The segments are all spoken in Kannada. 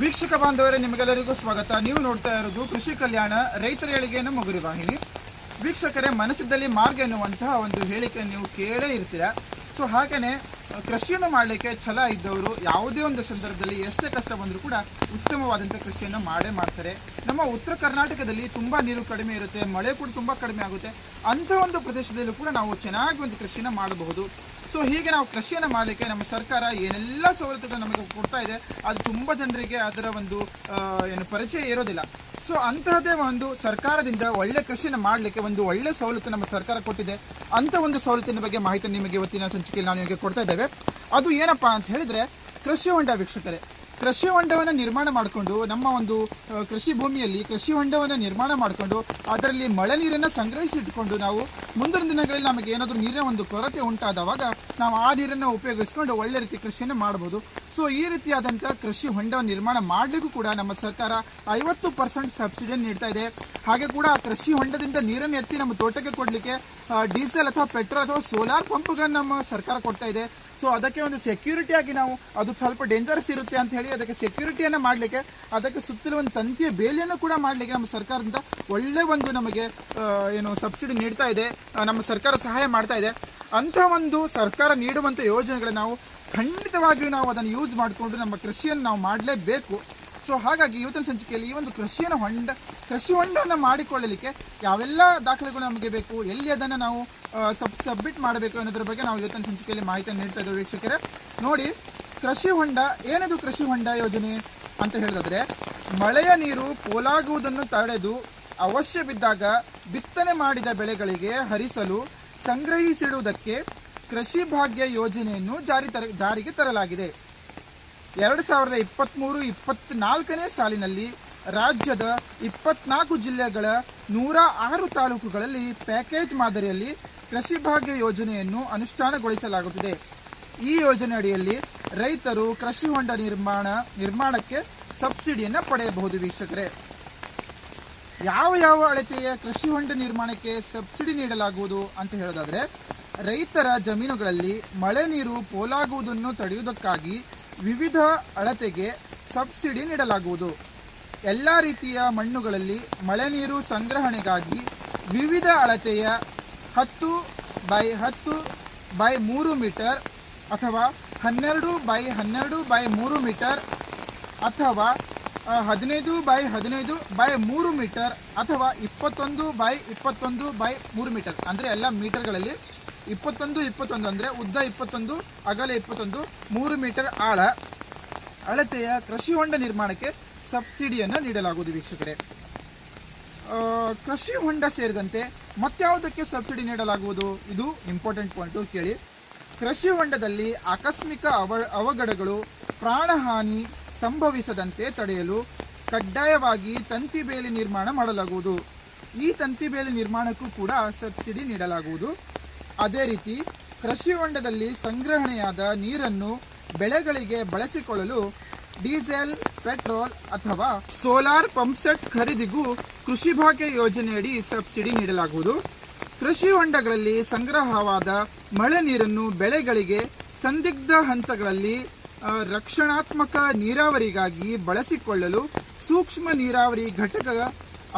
ವೀಕ್ಷಕ ಬಾಂಧವರೇ, ನಿಮಗೆಲ್ಲರಿಗೂ ಸ್ವಾಗತ. ನೀವು ನೋಡ್ತಾ ಇರೋದು ಕೃಷಿ ಕಲ್ಯಾಣ ರೈತರ ಏಳಿಗೆಯನ್ನು ಮುಗುರಿ ವಾಹಿನಿ. ವೀಕ್ಷಕರೇ, ಮನಸ್ಸಿದ್ದಲ್ಲಿ ಮಾರ್ಗ ಎನ್ನುವಂತಹ ಒಂದು ಹೇಳಿಕೆ ನೀವು ಕೇಳೇ ಇರ್ತೀರಾ. ಸೊ ಹಾಗೇನೆ ಕೃಷಿಯನ್ನು ಮಾಡಲಿಕ್ಕೆ ಛಲ ಇದ್ದವರು ಯಾವುದೇ ಒಂದು ಸಂದರ್ಭದಲ್ಲಿ ಎಷ್ಟೇ ಕಷ್ಟ ಬಂದರೂ ಕೂಡ ಉತ್ತಮವಾದಂಥ ಕೃಷಿಯನ್ನು ಮಾಡೇ ಮಾಡ್ತಾರೆ. ನಮ್ಮ ಉತ್ತರ ಕರ್ನಾಟಕದಲ್ಲಿ ತುಂಬ ನೀರು ಕಡಿಮೆ ಇರುತ್ತೆ, ಮಳೆ ಕೂಡ ತುಂಬ ಕಡಿಮೆ ಆಗುತ್ತೆ. ಅಂಥ ಒಂದು ಪ್ರದೇಶದಲ್ಲೂ ಕೂಡ ನಾವು ಚೆನ್ನಾಗಿ ಒಂದು ಕೃಷಿಯನ್ನು ಮಾಡಬಹುದು. ಸೊ ಹೀಗೆ ನಾವು ಕೃಷಿಯನ್ನು ಮಾಡಲಿಕ್ಕೆ ನಮ್ಮ ಸರ್ಕಾರ ಏನೆಲ್ಲ ಸವಲತ್ತುಗಳು ನಮಗೆ ಕೊಡ್ತಾ ಇದೆ, ಅದು ತುಂಬ ಜನರಿಗೆ ಅದರ ಒಂದು ಏನು ಪರಿಚಯ ಇರೋದಿಲ್ಲ. ಸೊ ಅಂತಹದೇ ಒಂದು ಸರ್ಕಾರದಿಂದ ಒಳ್ಳೆ ಕೃಷಿಯನ್ನು ಮಾಡಲಿಕ್ಕೆ ಒಂದು ಒಳ್ಳೆ ಸವಲತ್ತು ನಮ್ಮ ಸರ್ಕಾರ ಕೊಟ್ಟಿದೆ. ಅಂತ ಒಂದು ಸವಲತ್ತಿನ ಬಗ್ಗೆ ಮಾಹಿತಿ ನಿಮಗೆ ಇವತ್ತಿನ ಸಂಚಿಕೆಯಲ್ಲಿ ನಾವು ನಿಮಗೆ ಕೊಡ್ತಾ ಇದ್ದೇವೆ. ಅದು ಏನಪ್ಪಾ ಅಂತ ಹೇಳಿದ್ರೆ ಕೃಷಿ ಹೊಂಡ ವೀಕ್ಷಕರೇ. ಕೃಷಿ ಹೊಂಡವನ್ನು ನಿರ್ಮಾಣ ಮಾಡಿಕೊಂಡು ನಮ್ಮ ಒಂದು ಕೃಷಿ ಭೂಮಿಯಲ್ಲಿ ಕೃಷಿ ಹೊಂಡವನ್ನು ನಿರ್ಮಾಣ ಮಾಡಿಕೊಂಡು ಅದರಲ್ಲಿ ಮಳೆ ನೀರನ್ನು ಸಂಗ್ರಹಿಸಿಟ್ಕೊಂಡು ನಾವು ಮುಂದಿನ ದಿನಗಳಲ್ಲಿ ನಮಗೆ ಏನಾದರೂ ನೀರಿನ ಒಂದು ಕೊರತೆ ಉಂಟಾದವಾಗ ನಾವು ಆ ನೀರನ್ನು ಉಪಯೋಗಿಸ್ಕೊಂಡು ಒಳ್ಳೆ ರೀತಿ ಕೃಷಿಯನ್ನು ಮಾಡಬಹುದು ಸೊ ಈ ರೀತಿಯಾದಂಥ ಕೃಷಿ ಹೊಂಡವನ್ನು ನಿರ್ಮಾಣ ಮಾಡಲಿಕ್ಕೂ ಕೂಡ ನಮ್ಮ ಸರ್ಕಾರ ಐವತ್ತು ಪರ್ಸೆಂಟ್ ಸಬ್ಸಿಡಿಯನ್ನು ನೀಡ್ತಾ ಇದೆ. ಹಾಗೆ ಕೂಡ ಆ ಕೃಷಿ ಹೊಂಡದಿಂದ ನೀರನ್ನು ಎತ್ತಿ ನಮ್ಮ ತೋಟಕ್ಕೆ ಕೊಡಲಿಕ್ಕೆ ಡೀಸೆಲ್ ಅಥವಾ ಪೆಟ್ರೋಲ್ ಅಥವಾ ಸೋಲಾರ್ ಪಂಪ್ಗಳನ್ನು ನಮ್ಮ ಸರ್ಕಾರ ಕೊಡ್ತಾ ಇದೆ. ಸೊ ಅದಕ್ಕೆ ಒಂದು ಸೆಕ್ಯೂರಿಟಿ ಆಗಿ ನಾವು ಅದು ಸ್ವಲ್ಪ ಡೇಂಜರಸ್ ಇರುತ್ತೆ ಅಂತ ಹೇಳಿ ಅದಕ್ಕೆ ಸೆಕ್ಯೂರಿಟಿಯನ್ನು ಮಾಡಲಿಕ್ಕೆ, ಅದಕ್ಕೆ ಸುತ್ತಲೂ ಒಂದು ತಂತಿಯ ಬೇಲಿಯನ್ನು ಕೂಡ ಮಾಡಲಿಕ್ಕೆ ನಮ್ಮ ಸರ್ಕಾರದಿಂದ ಒಳ್ಳೆ ಒಂದು ನಮಗೆ ಏನು ಸಬ್ಸಿಡಿ ನೀಡ್ತಾ ಇದೆ ನಮ್ಮ ಸರ್ಕಾರ ಸಹಾಯ ಮಾಡ್ತಾ ಇದೆ. ಅಂಥ ಒಂದು ಸರ್ಕಾರ ನೀಡುವಂಥ ಯೋಜನೆಗಳನ್ನ ನಾವು ಖಂಡಿತವಾಗಿಯೂ ನಾವು ಅದನ್ನು ಯೂಸ್ ಮಾಡಿಕೊಂಡು ನಮ್ಮ ಕೃಷಿಯನ್ನು ನಾವು ಮಾಡಲೇಬೇಕು. ಸೊ ಹಾಗಾಗಿ ಇವತ್ತಿನ ಸಂಚಿಕೆಯಲ್ಲಿ ಈ ಒಂದು ಕೃಷಿಯನ್ನು ಹೊಂಡ, ಕೃಷಿ ಹೊಂಡವನ್ನು ಮಾಡಿಕೊಳ್ಳಲಿಕ್ಕೆ ಯಾವೆಲ್ಲ ದಾಖಲೆಗಳು ನಮಗೆ ಬೇಕು, ಎಲ್ಲಿ ಅದನ್ನು ನಾವು ಸಬ್, ಸಬ್ಮಿಟ್ ಮಾಡಬೇಕು ಅನ್ನೋದ್ರ ಬಗ್ಗೆ ನಾವು ಇವತ್ತಿನ ಸಂಚಿಕೆಯಲ್ಲಿ ಮಾಹಿತಿಯನ್ನು ನೀಡ್ತಾ ಇದ್ದೇವೆ ವೀಕ್ಷಕರೇ. ನೋಡಿ, ಕೃಷಿ ಹೊಂಡ, ಏನದು ಕೃಷಿ ಹೊಂಡ ಯೋಜನೆ ಅಂತ ಹೇಳಿದ್ರೆ ಮಳೆಯ ನೀರು ಪೋಲಾಗುವುದನ್ನು ತಡೆದು ಅವಶ್ಯ ಬಿದ್ದಾಗ ಬಿತ್ತನೆ ಮಾಡಿದ ಬೆಳೆಗಳಿಗೆ ಹರಿಸಲು ಸಂಗ್ರಹಿಸಿಡುವುದಕ್ಕೆ ಕೃಷಿ ಭಾಗ್ಯ ಯೋಜನೆಯನ್ನು ಜಾರಿ ತರ, ಜಾರಿಗೆ ತರಲಾಗಿದೆ. ಎರಡು ಸಾವಿರದ ಇಪ್ಪತ್ತ್ಮೂರು ಇಪ್ಪತ್ನಾಲ್ಕನೇ ಸಾಲಿನಲ್ಲಿ ರಾಜ್ಯದ ಇಪ್ಪತ್ನಾಲ್ಕು ಜಿಲ್ಲೆಗಳ ನೂರ ಆರು ತಾಲೂಕುಗಳಲ್ಲಿ ಪ್ಯಾಕೇಜ್ ಮಾದರಿಯಲ್ಲಿ ಕೃಷಿ ಭಾಗ್ಯ ಯೋಜನೆಯನ್ನು ಅನುಷ್ಠಾನಗೊಳಿಸಲಾಗುತ್ತಿದೆ. ಈ ಯೋಜನೆ ಅಡಿಯಲ್ಲಿ ರೈತರು ಕೃಷಿ ಹೊಂಡ ನಿರ್ಮಾಣ, ನಿರ್ಮಾಣಕ್ಕೆ ಸಬ್ಸಿಡಿಯನ್ನು ಪಡೆಯಬಹುದು ವೀಕ್ಷಕರೇ. ಯಾವ ಯಾವ ಅಳತೆಯ ಕೃಷಿ ಹೊಂಡ ನಿರ್ಮಾಣಕ್ಕೆ ಸಬ್ಸಿಡಿ ನೀಡಲಾಗುವುದು ಅಂತ ಹೇಳೋದಾದರೆ, ರೈತರ ಜಮೀನುಗಳಲ್ಲಿ ಮಳೆ ನೀರು ಪೋಲಾಗುವುದನ್ನು ತಡೆಯುವುದಕ್ಕಾಗಿ ವಿವಿಧ ಅಳತೆಗೆ ಸಬ್ಸಿಡಿ ನೀಡಲಾಗುವುದು. ಎಲ್ಲ ರೀತಿಯ ಮಣ್ಣುಗಳಲ್ಲಿ ಮಳೆ ನೀರು ಸಂಗ್ರಹಣೆಗಾಗಿ ವಿವಿಧ ಅಳತೆಯ ಹತ್ತು ಬೈ ಹತ್ತು ಬೈ ಮೂರು ಮೀಟರ್ ಅಥವಾ ಹನ್ನೆರಡು ಬೈ ಹನ್ನೆರಡು ಬೈ ಮೂರು ಮೀಟರ್ ಅಥವಾ ಹದಿನೈದು ಬೈ ಹದಿನೈದು ಬೈ ಮೂರು ಮೀಟರ್ ಅಥವಾ ಇಪ್ಪತ್ತೊಂದು ಬೈ ಇಪ್ಪತ್ತೊಂದು ಬೈ ಮೂರು ಮೀಟರ್. ಅಂದರೆ ಎಲ್ಲ ಮೀಟರ್ಗಳಲ್ಲಿ ಇಪ್ಪತ್ತೊಂದು ಇಪ್ಪತ್ತೊಂದು ಅಂದರೆ ಉದ್ದ ಇಪ್ಪತ್ತೊಂದು, ಅಗಲ ಇಪ್ಪತ್ತೊಂದು, ಮೂರು ಮೀಟರ್ ಆಳ. ಅಳತೆಯ ಕೃಷಿ ಹೊಂಡ ನಿರ್ಮಾಣಕ್ಕೆ ಸಬ್ಸಿಡಿಯನ್ನು ನೀಡಲಾಗುವುದು ವೀಕ್ಷಕರೇ. ಕೃಷಿ ಹೊಂಡ ಸೇರಿದಂತೆ ಮತ್ತಾವುದಕ್ಕೆ ಸಬ್ಸಿಡಿ ನೀಡಲಾಗುವುದು? ಇದು ಇಂಪಾರ್ಟೆಂಟ್ ಪಾಯಿಂಟು ಕೇಳಿ. ಕೃಷಿ ಹೊಂಡದಲ್ಲಿ ಆಕಸ್ಮಿಕ ಅವ, ಅವಘಡಗಳು, ಪ್ರಾಣಹಾನಿ ಸಂಭವಿಸದಂತೆ ತಡೆಯಲು ಕಡ್ಡಾಯವಾಗಿ ತಂತಿ ಬೇಲಿ ನಿರ್ಮಾಣ ಮಾಡಲಾಗುವುದು. ಈ ತಂತಿ ಬೇಲಿ ನಿರ್ಮಾಣಕ್ಕೂ ಕೂಡ ಸಬ್ಸಿಡಿ ನೀಡಲಾಗುವುದು. ಅದೇ ರೀತಿ ಕೃಷಿ ಹೊಂಡದಲ್ಲಿ ಸಂಗ್ರಹಣೆಯಾದ ನೀರನ್ನು ಬೆಳೆಗಳಿಗೆ ಬಳಸಿಕೊಳ್ಳಲು ಡೀಸೆಲ್, ಪೆಟ್ರೋಲ್ ಅಥವಾ ಸೋಲಾರ್ ಪಂಪ್ಸೆಟ್ ಖರೀದಿಗೂ ಕೃಷಿ ಭಾಗ್ಯ ಯೋಜನೆಯಡಿ ಸಬ್ಸಿಡಿ ನೀಡಲಾಗುವುದು. ಕೃಷಿ ಹೊಂಡಗಳಲ್ಲಿ ಸಂಗ್ರಹವಾದ ಮಳೆ ನೀರನ್ನು ಬೆಳೆಗಳಿಗೆ ಸಂದಿಗ್ಧ ಹಂತಗಳಲ್ಲಿ ರಕ್ಷಣಾತ್ಮಕ ನೀರಾವರಿಗಾಗಿ ಬಳಸಿಕೊಳ್ಳಲು ಸೂಕ್ಷ್ಮ ನೀರಾವರಿ ಘಟಕ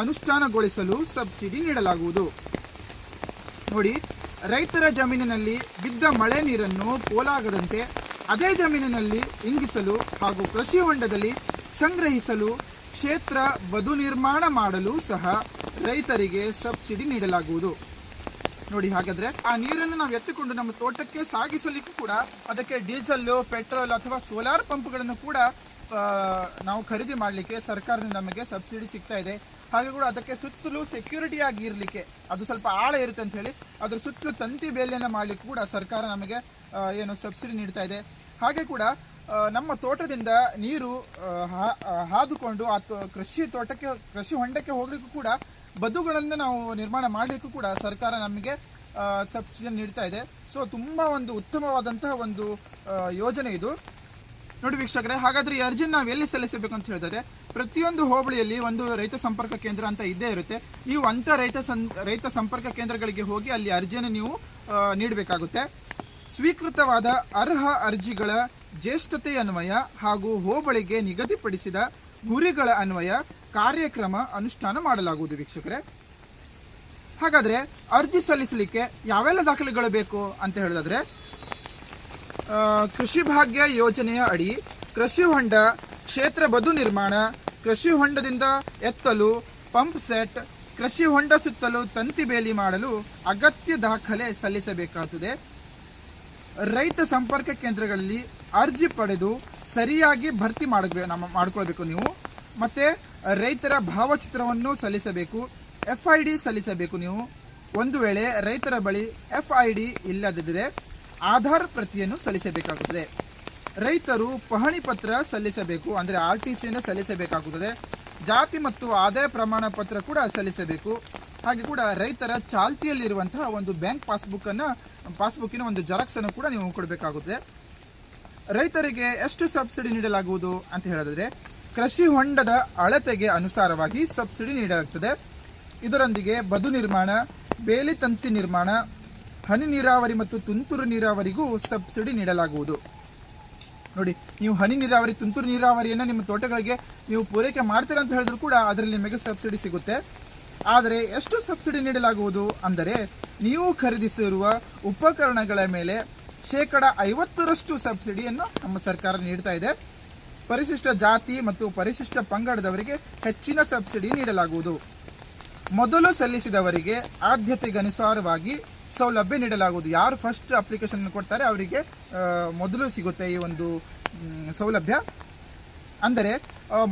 ಅನುಷ್ಠಾನಗೊಳಿಸಲು ಸಬ್ಸಿಡಿ ನೀಡಲಾಗುವುದು. ನೋಡಿ ರೈತರ ಜಮೀನಿನಲ್ಲಿ ಬಿದ್ದ ಮಳೆ ನೀರನ್ನು ಪೋಲಾಗದಂತೆ ಅದೇ ಜಮೀನಿನಲ್ಲಿ ಇಂಗಿಸಲು ಹಾಗೂ ಕೃಷಿ ಹೊಂಡದಲ್ಲಿ ಸಂಗ್ರಹಿಸಲು ಕ್ಷೇತ್ರ ಬದು ನಿರ್ಮಾಣ ಮಾಡಲು ಸಹ ರೈತರಿಗೆ ಸಬ್ಸಿಡಿ ನೀಡಲಾಗುವುದು. ನೋಡಿ ಹಾಗಾದ್ರೆ ಆ ನೀರನ್ನು ನಾವು ಎತ್ತಿಕೊಂಡು ನಮ್ಮ ತೋಟಕ್ಕೆ ಸಾಗಿಸಲಿಕ್ಕೂ ಕೂಡ ಅದಕ್ಕೆ ಡೀಸೆಲ್ ಪೆಟ್ರೋಲ್ ಅಥವಾ ಸೋಲಾರ್ ಪಂಪ್ಗಳನ್ನು ಕೂಡ ನಾವು ಖರೀದಿ ಮಾಡಲಿಕ್ಕೆ ಸರ್ಕಾರದಿಂದ ನಮಗೆ ಸಬ್ಸಿಡಿ ಸಿಗ್ತಾ ಇದೆ. ಹಾಗೆ ಕೂಡ ಅದಕ್ಕೆ ಸುತ್ತಲೂ ಸೆಕ್ಯೂರಿಟಿ ಆಗಿ ಇರಲಿಕ್ಕೆ ಅದು ಸ್ವಲ್ಪ ಆಳ ಇರುತ್ತೆ ಅಂತ ಹೇಳಿ ಅದರ ಸುತ್ತಲೂ ತಂತಿ ಬೇಲಿಯನ್ನು ಮಾಡಲಿಕ್ಕೆ ಕೂಡ ಸರ್ಕಾರ ನಮಗೆ ಏನು ಸಬ್ಸಿಡಿ ನೀಡ್ತಾ ಇದೆ. ಹಾಗೆ ಕೂಡ ನಮ್ಮ ತೋಟದಿಂದ ನೀರು ಹಾದುಕೊಂಡು ಆ ಕೃಷಿ ತೋಟಕ್ಕೆ, ಕೃಷಿ ಹೊಂಡಕ್ಕೆ ಹೋಗ್ಲಿಕ್ಕೂ ಕೂಡ ಬದುಗಳನ್ನು ನಾವು ನಿರ್ಮಾಣ ಮಾಡಲಿಕ್ಕೂ ಕೂಡ ಸರ್ಕಾರ ನಮಗೆ ಸಬ್ಸಿಡಿಯನ್ನು ನೀಡ್ತಾ ಇದೆ. ಸೊ ತುಂಬ ಒಂದು ಉತ್ತಮವಾದಂತಹ ಒಂದು ಯೋಜನೆ ಇದು. ನೋಡಿ ವೀಕ್ಷಕರೇ, ಹಾಗಾದ್ರೆ ಈ ಅರ್ಜಿನ ನಾವು ಎಲ್ಲಿ ಸಲ್ಲಿಸಬೇಕು ಅಂತ ಹೇಳಿದ್ರೆ, ಪ್ರತಿಯೊಂದು ಹೋಬಳಿಯಲ್ಲಿ ಒಂದು ರೈತ ಸಂಪರ್ಕ ಕೇಂದ್ರ ಅಂತ ಇದ್ದೇ ಇರುತ್ತೆ. ನೀವು ಅಂತ ರೈತ ಸಂ, ರೈತ ಸಂಪರ್ಕ ಕೇಂದ್ರಗಳಿಗೆ ಹೋಗಿ ಅಲ್ಲಿ ಅರ್ಜಿಯನ್ನು ನೀವು ನೀಡಬೇಕಾಗುತ್ತೆ. ಸ್ವೀಕೃತವಾದ ಅರ್ಹ ಅರ್ಜಿಗಳ ಜ್ಯೇಷ್ಠತೆ ಅನ್ವಯ ಹಾಗೂ ಹೋಬಳಿಗೆ ನಿಗದಿಪಡಿಸಿದ ಗುರಿಗಳ ಅನ್ವಯ ಕಾರ್ಯಕ್ರಮ ಅನುಷ್ಠಾನ ಮಾಡಲಾಗುವುದು ವೀಕ್ಷಕರೇ. ಹಾಗಾದ್ರೆ ಅರ್ಜಿ ಸಲ್ಲಿಸಲಿಕ್ಕೆ ಯಾವೆಲ್ಲ ದಾಖಲೆಗಳು ಬೇಕು ಅಂತ ಹೇಳಿದ್ರೆ ಕೃಷಿ ಭಾಗ್ಯ ಯೋಜನೆಯ ಅಡಿ ಕೃಷಿ ಹೊಂಡ ಕ್ಷೇತ್ರ ಬದು ನಿರ್ಮಾಣ, ಕೃಷಿ ಹೊಂಡದಿಂದ ಎತ್ತಲು ಪಂಪ್ ಸೆಟ್, ಕೃಷಿ ಹೊಂಡ ಸುತ್ತಲು ತಂತಿ ಬೇಲಿ ಮಾಡಲು ಅಗತ್ಯ ದಾಖಲೆ ಸಲ್ಲಿಸಬೇಕಾಗುತ್ತದೆ ರೈತ ಸಂಪರ್ಕ ಕೇಂದ್ರಗಳಲ್ಲಿ ಅರ್ಜಿ ಪಡೆದು ಸರಿಯಾಗಿ ಭರ್ತಿ ಮಾಡಬೇಕು ನಮ್ಮ, ಮಾಡ್ಕೊಳ್ಬೇಕು ನೀವು. ಮತ್ತೆ ರೈತರ ಭಾವಚಿತ್ರವನ್ನು ಸಲ್ಲಿಸಬೇಕು ಎಫ್ ಐ ಡಿ ಸಲ್ಲಿಸಬೇಕು ನೀವು. ಒಂದು ವೇಳೆ ರೈತರ ಬಳಿ ಎಫ್ ಐ ಡಿ ಇಲ್ಲದಿದ್ದರೆ ಆಧಾರ್ ಪ್ರತಿಯನ್ನು ಸಲ್ಲಿಸಬೇಕಾಗುತ್ತದೆ. ರೈತರು ಪಹಣಿ ಪತ್ರ ಸಲ್ಲಿಸಬೇಕು, ಅಂದರೆ ಆರ್ ಟಿ ಸಿಯನ್ನು ಸಲ್ಲಿಸಬೇಕಾಗುತ್ತದೆ. ಜಾತಿ ಮತ್ತು ಆದಾಯ ಪ್ರಮಾಣ ಪತ್ರ ಕೂಡ ಸಲ್ಲಿಸಬೇಕು. ಹಾಗೆ ಕೂಡ ರೈತರ ಚಾಲ್ತಿಯಲ್ಲಿರುವಂತಹ ಒಂದು ಬ್ಯಾಂಕ್ ಪಾಸ್ಬುಕ್ ಅನ್ನ, ಪಾಸ್ಬುಕ್ಕಿನ ಒಂದು ಜೆರಾಕ್ಸ್ ಅನ್ನು ಕೂಡ ನೀವು ಕೊಡಬೇಕಾಗುತ್ತದೆ. ರೈತರಿಗೆ ಎಷ್ಟು ಸಬ್ಸಿಡಿ ನೀಡಲಾಗುವುದು ಅಂತ ಹೇಳಿದ್ರೆ ಕೃಷಿ ಹೊಂಡದ ಅಳತೆಗೆ ಅನುಸಾರವಾಗಿ ಸಬ್ಸಿಡಿ ನೀಡಲಾಗುತ್ತದೆ ಇದರೊಂದಿಗೆ ಬದು ನಿರ್ಮಾಣ, ಬೇಲಿ ತಂತಿ ನಿರ್ಮಾಣ ಹನಿ ನೀರಾವರಿ ಮತ್ತು ತುಂತುರು ನೀರಾವರಿಗೂ ಸಬ್ಸಿಡಿ ನೀಡಲಾಗುವುದು. ನೋಡಿ, ನೀವು ಹನಿ ನೀರಾವರಿ, ತುಂತುರು ನೀರಾವರಿಯನ್ನು ನಿಮ್ಮ ತೋಟಗಳಿಗೆ ನೀವು ಪೂರೈಕೆ ಮಾಡ್ತೀರಾ ಅಂತ ಹೇಳಿದ್ರು ಕೂಡ ಅದರಲ್ಲಿ ನಿಮಗೆ ಸಬ್ಸಿಡಿ ಸಿಗುತ್ತೆ. ಆದರೆ ಎಷ್ಟು ಸಬ್ಸಿಡಿ ನೀಡಲಾಗುವುದು ಅಂದರೆ ನೀವು ಖರೀದಿಸಿರುವ ಉಪಕರಣಗಳ ಮೇಲೆ ಶೇಕಡ ಐವತ್ತರಷ್ಟು ಸಬ್ಸಿಡಿಯನ್ನು ನಮ್ಮ ಸರ್ಕಾರ ನೀಡ್ತಾ ಇದೆ. ಪರಿಶಿಷ್ಟ ಜಾತಿ ಮತ್ತು ಪರಿಶಿಷ್ಟ ಪಂಗಡದವರಿಗೆ ಹೆಚ್ಚಿನ ಸಬ್ಸಿಡಿ ನೀಡಲಾಗುವುದು. ಮೊದಲು ಸಲ್ಲಿಸಿದವರಿಗೆ ಆದ್ಯತೆಗನುಸಾರವಾಗಿ ಸೌಲಭ್ಯ ನೀಡಲಾಗುವುದು. ಯಾರು ಫಸ್ಟ್ ಅಪ್ಲಿಕೇಶನ್ ಕೊಡ್ತಾರೆ ಅವರಿಗೆ ಮೊದಲು ಸಿಗುತ್ತೆ ಈ ಒಂದು ಸೌಲಭ್ಯ. ಅಂದರೆ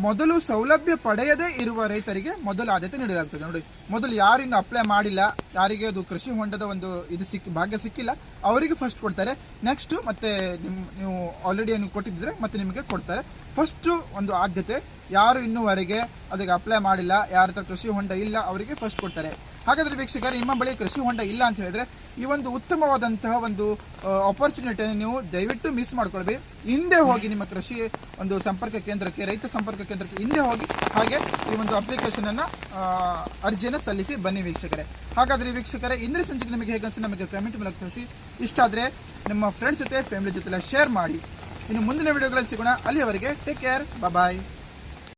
ಮೊದಲು ಸೌಲಭ್ಯ ಪಡೆಯದೇ ಇರುವ ರೈತರಿಗೆ ಮೊದಲು ಆದ್ಯತೆ ನೀಡಲಾಗುತ್ತದೆ ನೋಡಿ, ಮೊದಲು ಯಾರಿಂದ ಅಪ್ಲೈ ಮಾಡಿಲ್ಲ, ಯಾರಿಗೆ ಅದು ಕೃಷಿ ಹೊಂಡದ ಒಂದು ಇದು ಸಿಕ್ಕಿ ಭಾಗ್ಯ ಸಿಕ್ಕಿಲ್ಲ, ಅವರಿಗೆ ಫಸ್ಟ್ ಕೊಡ್ತಾರೆ. ನೆಕ್ಸ್ಟ್ ಮತ್ತೆ ನಿಮ್, ನೀವು ಆಲ್ರೆಡಿ ಏನು ಕೊಟ್ಟಿದ್ರೆ ಮತ್ತೆ ನಿಮಗೆ ಕೊಡ್ತಾರೆ. ಫಸ್ಟ್ ಒಂದು ಆದ್ಯತೆ ಯಾರು ಇನ್ನೂವರೆಗೆ ಅದಕ್ಕೆ ಅಪ್ಲೈ ಮಾಡಿಲ್ಲ ಯಾರ ಹತ್ರ ಕೃಷಿ ಹೊಂಡ ಇಲ್ಲ ಅವರಿಗೆ ಫಸ್ಟ್ ಕೊಡ್ತಾರೆ. ಹಾಗಾದ್ರೆ ವೀಕ್ಷಕರು ನಿಮ್ಮ ಬಳಿ ಕೃಷಿ ಹೊಂಡ ಇಲ್ಲ ಅಂತ ಹೇಳಿದ್ರೆ ಈ ಒಂದು ಉತ್ತಮವಾದಂತಹ ಒಂದು ಆಪರ್ಚುನಿಟಿಯನ್ನು ನೀವು ದಯವಿಟ್ಟು ಮಿಸ್ ಮಾಡ್ಕೊಳ್ಬೇಡಿ. ಹಿಂದೆ ಹೋಗಿ ನಿಮ್ಮ ಕೃಷಿ ಒಂದು ಸಂಪರ್ಕ ಕೇಂದ್ರಕ್ಕೆ ರೈತ ಸಂಪರ್ಕ ಕೇಂದ್ರಕ್ಕೆ ಹಿಂದೆ ಹೋಗಿ ಹಾಗೆ ಈ ಒಂದು ಅಪ್ಲಿಕೇಶನ್ ಅನ್ನ ಆ, ಅರ್ಜಿಯನ್ನು ಸಲ್ಲಿಸಿ ಬನ್ನಿ ವೀಕ್ಷಕರೇ. ಹಾಗಾದ್ರೆ ವೀಕ್ಷಕರೇ ಇಂದ್ರ ಸಂಜೆಗೆ ನಿಮಗೆ ಹೇಗೆ ಅನ್ಸುತ್ತೆ ನಮಗೆ ಕಮೆಂಟ್ ಮೂಲಕ ತಿಳಿಸಿ. ಇಷ್ಟ ಆದ್ರೆ ನಿಮ್ಮ ಫ್ರೆಂಡ್ಸ್ ಜೊತೆ ಫ್ಯಾಮಿಲಿ ಜೊತೆ ಶೇರ್ ಮಾಡಿ. ಇನ್ನು ಮುಂದಿನ ವಿಡಿಯೋಗಳಲ್ಲಿ ಸಿಗೋಣ. ಅಲ್ಲಿಯವರೆಗೆ ಟೇಕ್ ಕೇರ್ ಬಾಯ್